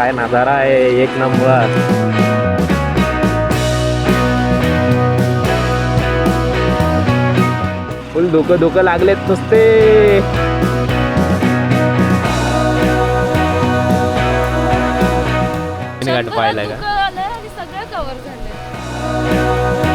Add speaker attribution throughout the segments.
Speaker 1: काय नजारा आहे एक नंबर. फुल धोकं धोकं लागलेत नुसते. घाट पाहिलाय का?
Speaker 2: सगळं कव्हर झालंय.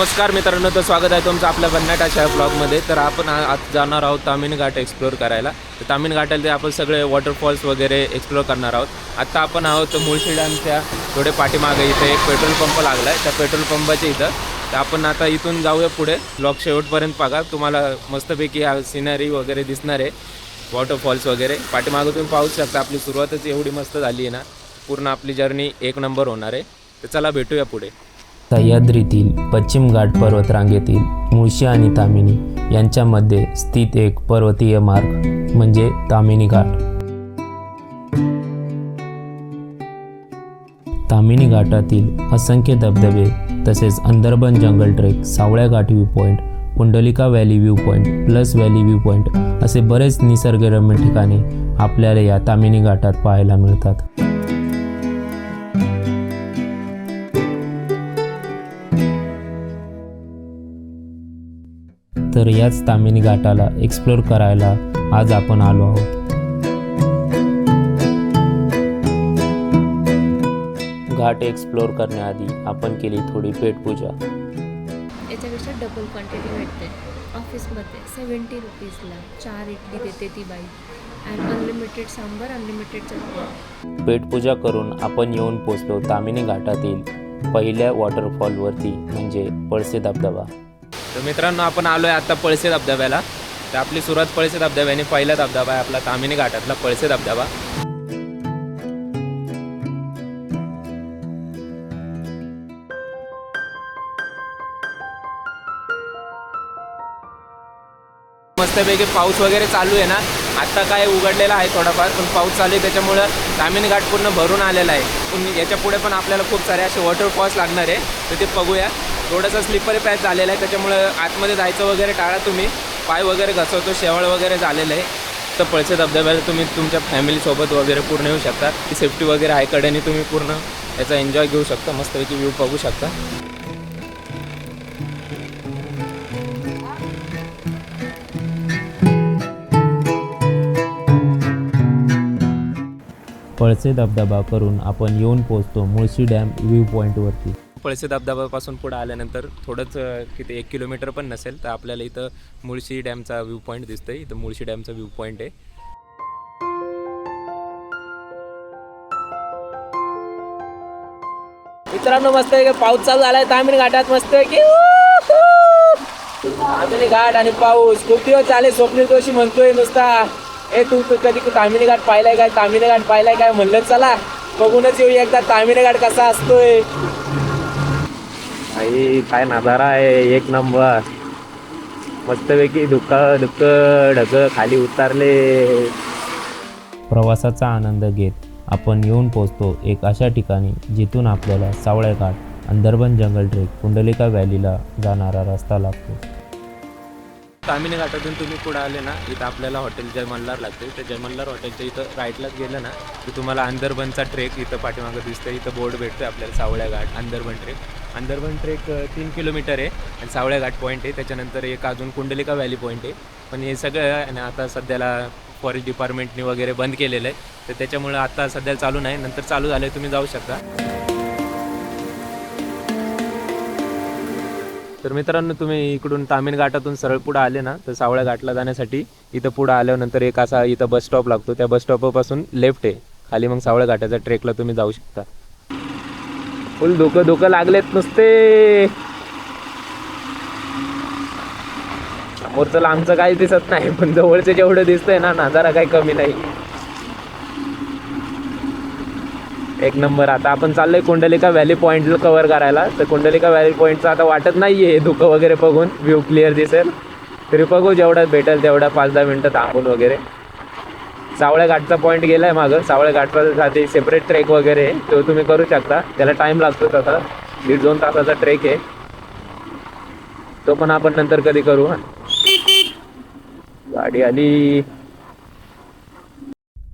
Speaker 1: नमस्कार मित्रांनो तर स्वागत आहे तुमचं आपल्या बन्नाट ब्लॉगमध्ये. तर आपण आज जाणार आहोत तामिन घाट एक्सप्लोअर करायला. तर तामिन घाटाला ते आपण सगळे वॉटरफॉल्स वगैरे एक्सप्लोअर करणार आहोत. आत्ता आपण आहोत मुळशी डॅमच्या थोडे पाठीमागे इथे एक पेट्रोल पंप लागला आहे त्या पेट्रोल पंपाच्या इथं. तर आपण आता इथून जाऊया पुढे. ब्लॉग शेवटपर्यंत बघा. तुम्हाला मस्तपैकी सिनरी वगैरे दिसणार आहे. वॉटरफॉल्स वगैरे. पाठीमागं तुम्ही पाहू शकता आपली सुरुवातच एवढी मस्त झाली आहे ना. पूर्ण आपली जर्नी एक नंबर होणार आहे. तर चला भेटूया पुढे.
Speaker 3: सह्याद्रीतील पश्चिम घाट पर्वतरांगेतील मुळशी आणि तामिनी यांच्यामध्ये स्थित एक पर्वतीय मार्ग म्हणजे तामिनी घाट. तामिनी घाटातील असंख्य धबधबे तसेच Andharban jungle trek Savlya Ghat view point Kundalika valley view point plus valley view point असे बरेच निसर्गरम्य ठिकाणे आपल्याला या तामिनी घाटात पाहायला मिळतात. तर याच तामिनी घाटाला एक्सप्लोर करायला आज आपण आलो आहोत. घाट एक्सप्लोर करण्याआधी आपण केली थोडी पेटपूजा
Speaker 2: याच्यापेक्षा डबल क्वांटिटी भेटते. ऑफिसमध्ये सेवन्टी रुपीजला चार इडली देते ती बाई. And unlimited sambar unlimited chutney.
Speaker 3: पेटपूजा करून आपण येऊन पोचलो तामिनी घाटातील पहिल्या वॉटरफॉलवरती म्हणजे पळसे धबधबा.
Speaker 1: तर मित्रांनो आपण आलो आहे आता पळसे धबधब्याला. तर आपली सुरुवात पळसे धबधब्याने पहिला धबधबा आहे आपला तामिनी घाटातला पळसे धबधबा. मस्तपैकी पाऊस वगैरे चालू आहे ना? आत्ता काय उघडलेला आहे थोडाफार पण पाऊस चालू आहे त्याच्यामुळं तामिनी घाट पूर्ण भरून आलेला आहे. पण याच्यापुढे पण आपल्याला खूप सारे असे वॉटरफॉल्स लागणार आहे. तर ते बघूया. थोडंसं स्लिपरी पॅच झालेला आहे. त्याच्यामुळं आतमध्ये जायचं वगैरे टाळा तुम्ही. पाय वगैरे घसवतो शेवळ वगैरे झालेलं आहे. तर पळसे धबधब्याला तुम्ही तुमच्या फॅमिलीसोबत वगैरे पूर्ण येऊ शकता. ती सेफ्टी वगैरे आहे कडेने तुम्ही पूर्ण याचा एन्जॉय घेऊ शकता. मस्तपैकी व्ह्यू बघू शकता.
Speaker 3: पळसे धबधबा करून आपण येऊन पोचतो मुळशी डॅम व्ह्यू पॉईंटवरती
Speaker 1: पळसे धबधब्यापासून पुढं आल्यानंतर थोडंच किती एक किलोमीटर पण नसेल तर आपल्याला इथं मुळशी डॅमचा व्ह्यू पॉईंट दिसतोय. इथं मुळशी डॅमचा व्ह्यू पॉईंट आहे. मित्रांनो मस्त आहे पाऊस चालू झालाय. तामिळ घाटात मस्त आहे की? तामिणी घाट आणि पाऊस. खूप दिवस झाले स्वप्नील जोशी म्हणतोय नुसता. ए तू तू कधी तामिनी घाट पाहिलाय काय? तामिनी घाट पाहिलाय काय? म्हणलं चला बघूनच येऊ एकदा. तामिनी घाट कसा असतोय? आई काय नजारा आहे? एक नंबर. मस्तपैकी धुक्क धुक्क ढग खाली उतारले.
Speaker 3: प्रवासाचा आनंद घेत आपण येऊन पोचतो एक अशा ठिकाणी जिथून आपल्याला सावळे घाट अंदरबन जंगल ट्रेक कुंडलिका व्हॅलीला जाणारा रस्ता लागतो.
Speaker 1: तामिनी घाटातून तुम्ही पुढे आले ना इथं आपल्याला हॉटेल जय मल्हार लागते. त्या जय मल्हार हॉटेलच्या इथं राईटलाच गेलं ना की तुम्हाला अंदरबनचा ट्रेक इथं पाठीमागं दिसतं इथं बोर्ड भेटतो आपल्याला सावळ्या घाट अंदरबन ट्रेक अंदरवन ट्रेक तीन किलोमीटर आहे आणि सावळ्या घाट पॉईंट आहे. त्याच्यानंतर एक अजून कुंडलिका व्हॅली पॉईंट आहे. पण हे सगळं आणि आता सध्याला फॉरेस्ट डिपार्टमेंटने वगैरे बंद केलेलं आहे. तर त्याच्यामुळं आता सध्या चालू नाही. नंतर चालू झालं तुम्ही जाऊ शकता. तर मित्रांनो तुम्ही इकडून तामिन घाटातून सरळ पुढे आले ना तर सावळ्या घाटला जाण्यासाठी इथं पुढं आल्यानंतर एक असा इथं बस स्टॉप लागतो. त्या बस स्टॉपपासून लेफ्ट आहे. खाली मग सावळ्या घाटाच्या ट्रेकला तुम्ही जाऊ शकता. फुल धोकं धोकं लागलेत नुसते. समोरचं लांबचं काही दिसत नाही पण जवळचे जेवढं दिसतंय ना नजारा काही कमी नाही. एक नंबर आता आपण चाललोय कुंडलिका व्हॅली पॉईंट कव्हर करायला. तर कुंडलिका व्हॅली पॉईंटचं आता वाटत नाहीये धुकं वगैरे बघून व्ह्यू क्लिअर दिसेल. तरी बघू जेवढं भेटेल तेवढं पाच दहा मिनटं थांबून वगैरे. सावळ्या घाटचा पॉईंट गेलाय मागं. सावळ्या घाटसाठी सेपरेट ट्रेक वगैरे आहे. तो तुम्ही करू शकता. त्याला टाइम लागतो तसा. दीड दोन तासाचा ट्रेक आहे. तो पण आपण नंतर कधी करू हा. गाडी आली.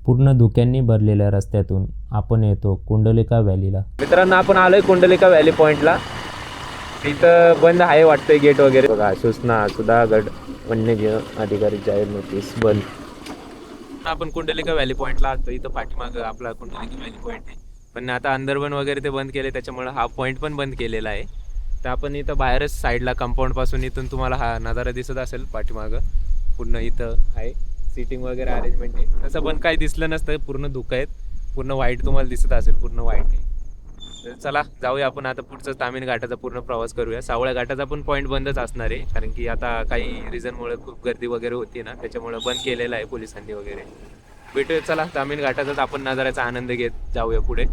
Speaker 3: पूर्ण धुक्यांनी भरलेल्या रस्त्यातून आपण येतो कुंडलिका व्हॅलीला
Speaker 1: मित्रांनो आपण आलोय कुंडलिका व्हॅली पॉइंटला तिथं बंद आहे वाटतंय गेट वगैरे. बघा सूचना सुधागड वन्यजीव अधिकारी जाहीर नोटीस बंद. आपण कुंडलिका व्हॅली पॉइंटला असतो इथं पाठीमाग आपला कुंडलिका व्हॅली पॉइंट आहे. पण आता अंदरबन वगैरे ते बंद केले त्याच्यामुळे हा पॉइंट पण बंद केलेला आहे. तर आपण इथं बाहेरच साईडला कंपाऊंडपासून इथून तुम्हाला हा नजारा दिसत असेल पाठीमागं. पूर्ण इथं आहे. सिटिंग वगैरे अरेंजमेंट आहे. तसं पण काही दिसलं नसतं पूर्ण धुकं आहेत. पूर्ण वाईट तुम्हाला दिसत असेल पूर्ण वाईट आहे. तर चला जाऊया आपण आता पुढचं तामिन घाटाचा पूर्ण प्रवास करूया. सावळ्या घाटाचा पण पॉईंट बंदच असणार आहे कारण की आता काही रिझनमुळे खूप गर्दी वगैरे होती ना त्याच्यामुळे बंद केलेलं आहे पोलिसांनी वगैरे. भेटूया चला तामिन घाटाचाच आपण नजाराचा आनंद घेत जाऊया पुढे.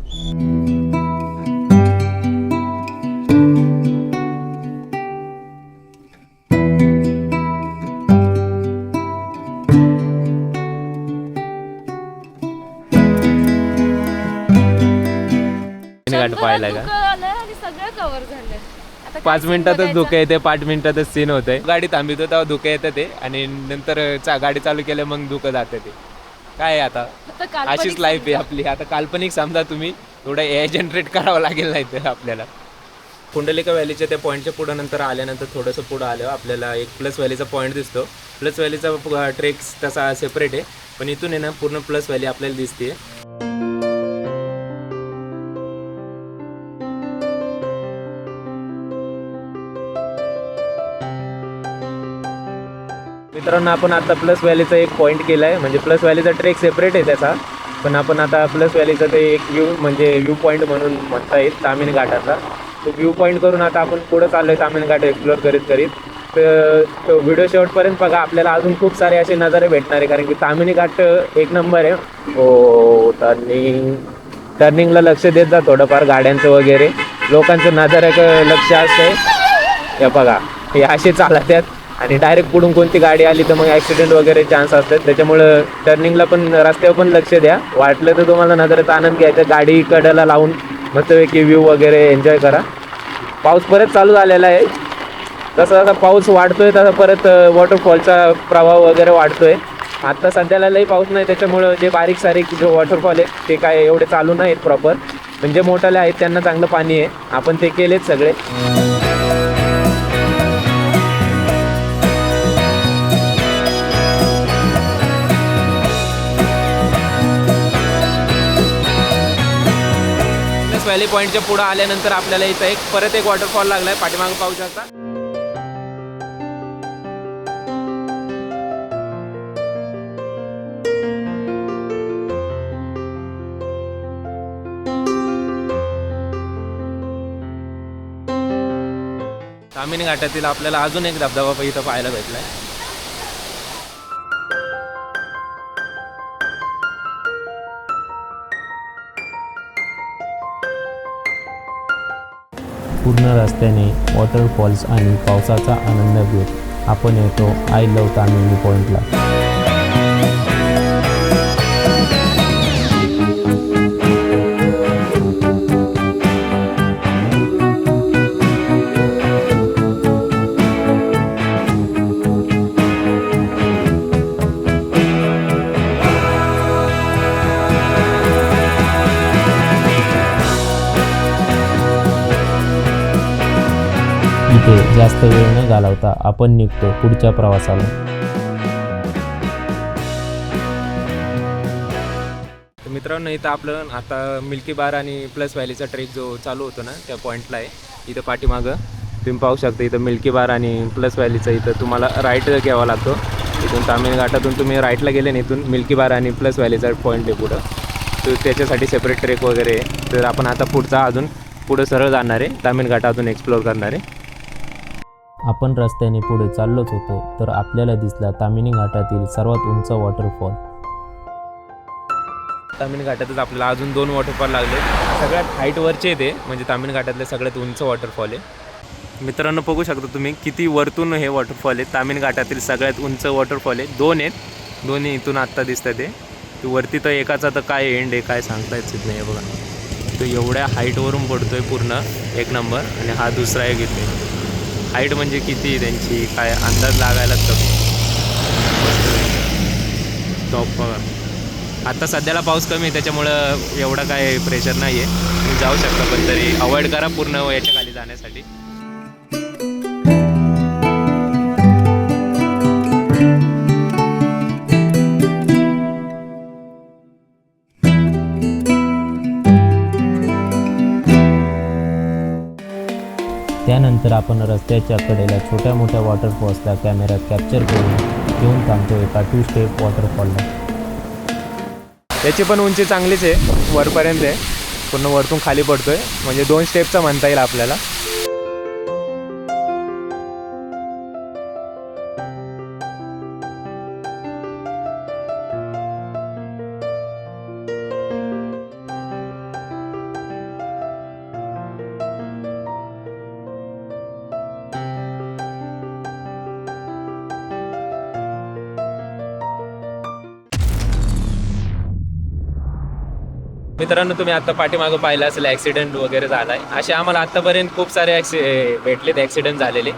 Speaker 1: घाट पाहायला का?
Speaker 2: सगळं कव्हर
Speaker 1: पाच मिनिटातच? धुकं येते पाच मिनिटातच सीन होतंय. गाडी थांबितो तेव्हा धुकं येतं ते आणि नंतर चा गाडी चालू केलं मग धुकं जातं ते. काय आहे आता? अशीच लाईफ आहे. आपली. आता काल्पनिक समजा तुम्ही थोडं ए जनरेट करावं लागेल नाही तर आपल्याला. कुंडलिका व्हॅलीच्या त्या पॉईंटच्या पुढं नंतर आल्यानंतर थोडंसं पुढं आलं आपल्याला एक प्लस व्हॅलीचा पॉईंट दिसतो. प्लस व्हॅलीचा ट्रेक्स तसा सेपरेट आहे. पण इथून आहे ना पूर्ण प्लस व्हॅली आपल्याला दिसते मित्रांनो आपण आता प्लस व्हॅलीचा एक पॉईंट केला आहे म्हणजे प्लस व्हॅलीचा ट्रेक सेपरेट आहे त्याचा. पण आपण आता प्लस व्हॅलीचा ते एक व्ह्यू म्हणजे व्ह्यू पॉईंट म्हणून म्हणता येईल तामीन घाटाचा तो व्ह्यू पॉईंट करून आता आपण पुढं चाललोय तामीन घाट एक्सप्लोर करीत करीत. तर तो व्हिडिओ शेवटपर्यंत बघा आपल्याला अजून खूप सारे असे नजारे भेटणार आहे. कारण की तामिनी घाट एक नंबर आहे. हो टर्निंग टर्निंगला लक्ष देत जा थोडंफार गाड्यांचं वगैरे. लोकांचं नजाऱ्याचं लक्ष असतंय. हे बघा हे असे चालत आहेत. आणि डायरेक्ट पुढून कोणती गाडी आली तर मग ॲक्सिडेंट वगैरे चान्स असतात. त्याच्यामुळं टर्निंगला पण रस्त्यावर पण लक्ष द्या. वाटलं तर तुम्हाला नजरेचा आनंद घ्यायचा. गाडी कडेला लावून मस्तपैकी व्ह्यू वगैरे एन्जॉय करा. पाऊस परत चालू झालेला आहे. तसं जसा पाऊस वाढतोय तसा परत वॉटरफॉलचा प्रभाव वगैरे वाढतोय. आत्ता सध्याला लई पाऊस नाही. त्याच्यामुळं जे बारीक सारीक जे वॉटरफॉल आहेत ते काय एवढे चालू नाहीत प्रॉपर म्हणजे मोठाले आहेत त्यांना चांगलं पाणी आहे. आपण ते केलेत सगळे. व्हॅली पॉईंटच्या पुढं आल्यानंतर आपल्याला इथं एक परत एक वॉटरफॉल लागलाय. पाठीमागं पाहू शकता. तामिनी घाटातील आपल्याला अजून एक धबधबा इथं पाहायला भेटलाय.
Speaker 3: पूर्ण रस्त्याने वॉटरफॉल्स आणि पावसाचा आनंद घेत आपण येतो आय लव तामिनी पॉईंटला इथे जास्त वेळ न घालवता आपण निघतो पुढच्या प्रवासाला.
Speaker 1: तर मित्रांनो इथं आपलं आता मिल्की बार आणि प्लस व्हॅलीचा ट्रेक जो चालू होतो ना त्या पॉईंटला आहे. इथं पाठीमागं तुम्ही पाहू शकता इथं मिल्की बार आणि प्लस व्हॅलीचा इथं तुम्हाला राईट घ्यावा लागतो. इथून तामिळ घाटातून तुम्ही राईटला गेले ना इथून मिल्की बार आणि प्लस व्हॅलीचा पॉईंट आहे पुढं. तर त्याच्यासाठी सेपरेट ट्रेक वगैरे आहे. तर आपण आता पुढचा अजून पुढं सरळ जाणार आहे. तामिळ घाट अजून एक्सप्लोअर करणार आहे.
Speaker 3: आपण रस्त्याने पुढे चाललोच होतो तर आपल्याला दिसला तामिनी घाटातील सर्वात उंच वॉटरफॉल
Speaker 1: तामिनी घाटातच आपल्याला अजून दोन वॉटरफॉल लागले. सगळ्यात हाईटवरचे येते ते म्हणजे तामिनी घाटातले सगळ्यात उंच वॉटरफॉल आहे. मित्रांनो बघू शकता तुम्ही किती वरतून हे वॉटरफॉल आहे. तामिळ घाटातील सगळ्यात उंच वॉटरफॉल आहे. दोन आहेत. दोन्ही इथून आत्ता दिसतात ते. की वरती तर एकाचा तर काय एंड आहे काय सांगता येत नाही बघा. तो एवढ्या हाईटवरून पडतोय पूर्ण. एक नंबर आणि हा दुसरा एक इथे. हाईट म्हणजे किती त्यांची? काय अंदाज लागायलाच कमी. टॉप बघा. आता सध्याला पाऊस कमी आहे त्याच्यामुळं एवढं काय प्रेशर नाही आहे तुम्ही जाऊ शकता पण तरी अवॉइड करा पूर्ण याच्या खाली जाण्यासाठी.
Speaker 3: त्यानंतर आपण रस्त्याच्या कडेला छोट्या मोठ्या वॉटरफॉल्सला कॅमेऱ्यात कॅप्चर करून घेऊन थांबतो एका टू स्टेप वॉटरफॉलला
Speaker 1: त्याची पण उंची चांगलीच आहे वरपर्यंत आहे. पूर्ण वरतून खाली पडतोय. म्हणजे दोन स्टेपचा म्हणता येईल आपल्याला. मित्रांनो तुम्ही आत्ता पाठीमागं पाहिलं असेल ॲक्सिडेंट वगैरे झाला आहे असे आम्हाला आत्तापर्यंत खूप सारे ॲक्सि भेटलेत ॲक्सिडेंट झालेले.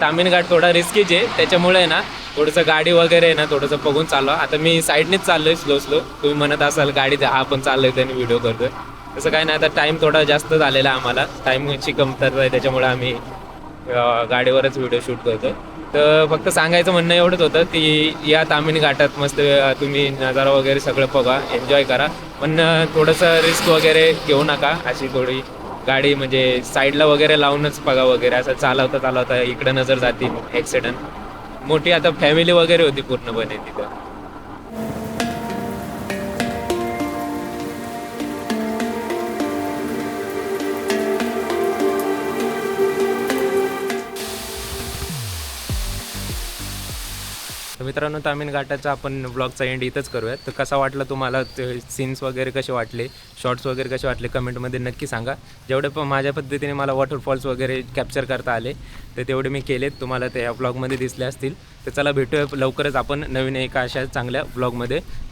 Speaker 1: तामिनघाट थोडा रिस्कीच आहे त्याच्यामुळे आहे ना थोडंसं गाडी वगैरे आहे ना थोडंसं बघून चाललो. आता मी साईडनेच चाललो आहे स्लो स्लो तुम्ही म्हणत असाल गाडी हा आपण आहे त्याने व्हिडिओ करतोय. तसं काय नाही आता टाईम थोडा जास्त झालेला आम्हाला. टाईमची कमतरता आहे त्याच्यामुळे आम्ही गाडीवरच व्हिडिओ शूट करतोय. तर फक्त सांगायचं म्हणणं एवढंच होतं की या तामिनी घाटात मस्त तुम्ही नजारा वगैरे सगळं बघा एन्जॉय करा. पण थोडंसं रिस्क वगैरे घेऊ नका. अशी थोडी गाडी म्हणजे साईडला वगैरे लावूनच बघा वगैरे. असं चालवता चालवता इकडं नजर जातील ॲक्सिडेंट मोठी आता फॅमिली वगैरे होती पूर्णपणे तिथं. तर मित्रांनो तामिन घाटाचा आपण ब्लॉगचा एंड इथंच करूयात. तर कसा वाटला तुम्हाला ते सीन्स वगैरे कसे वाटले? शॉर्ट्स वगैरे कसे वाटले? कमेंटमध्ये नक्की सांगा. जेवढे पण माझ्या पद्धतीने मला वॉटरफॉल्स वगैरे कॅप्चर करता आले तर तेवढे मी केलेत. तुम्हाला ते ह्या ब्लॉगमध्ये दिसले असतील. तर चला भेटूया लवकरच आपण नवीन एका अशा चांगल्या ब्लॉगमध्ये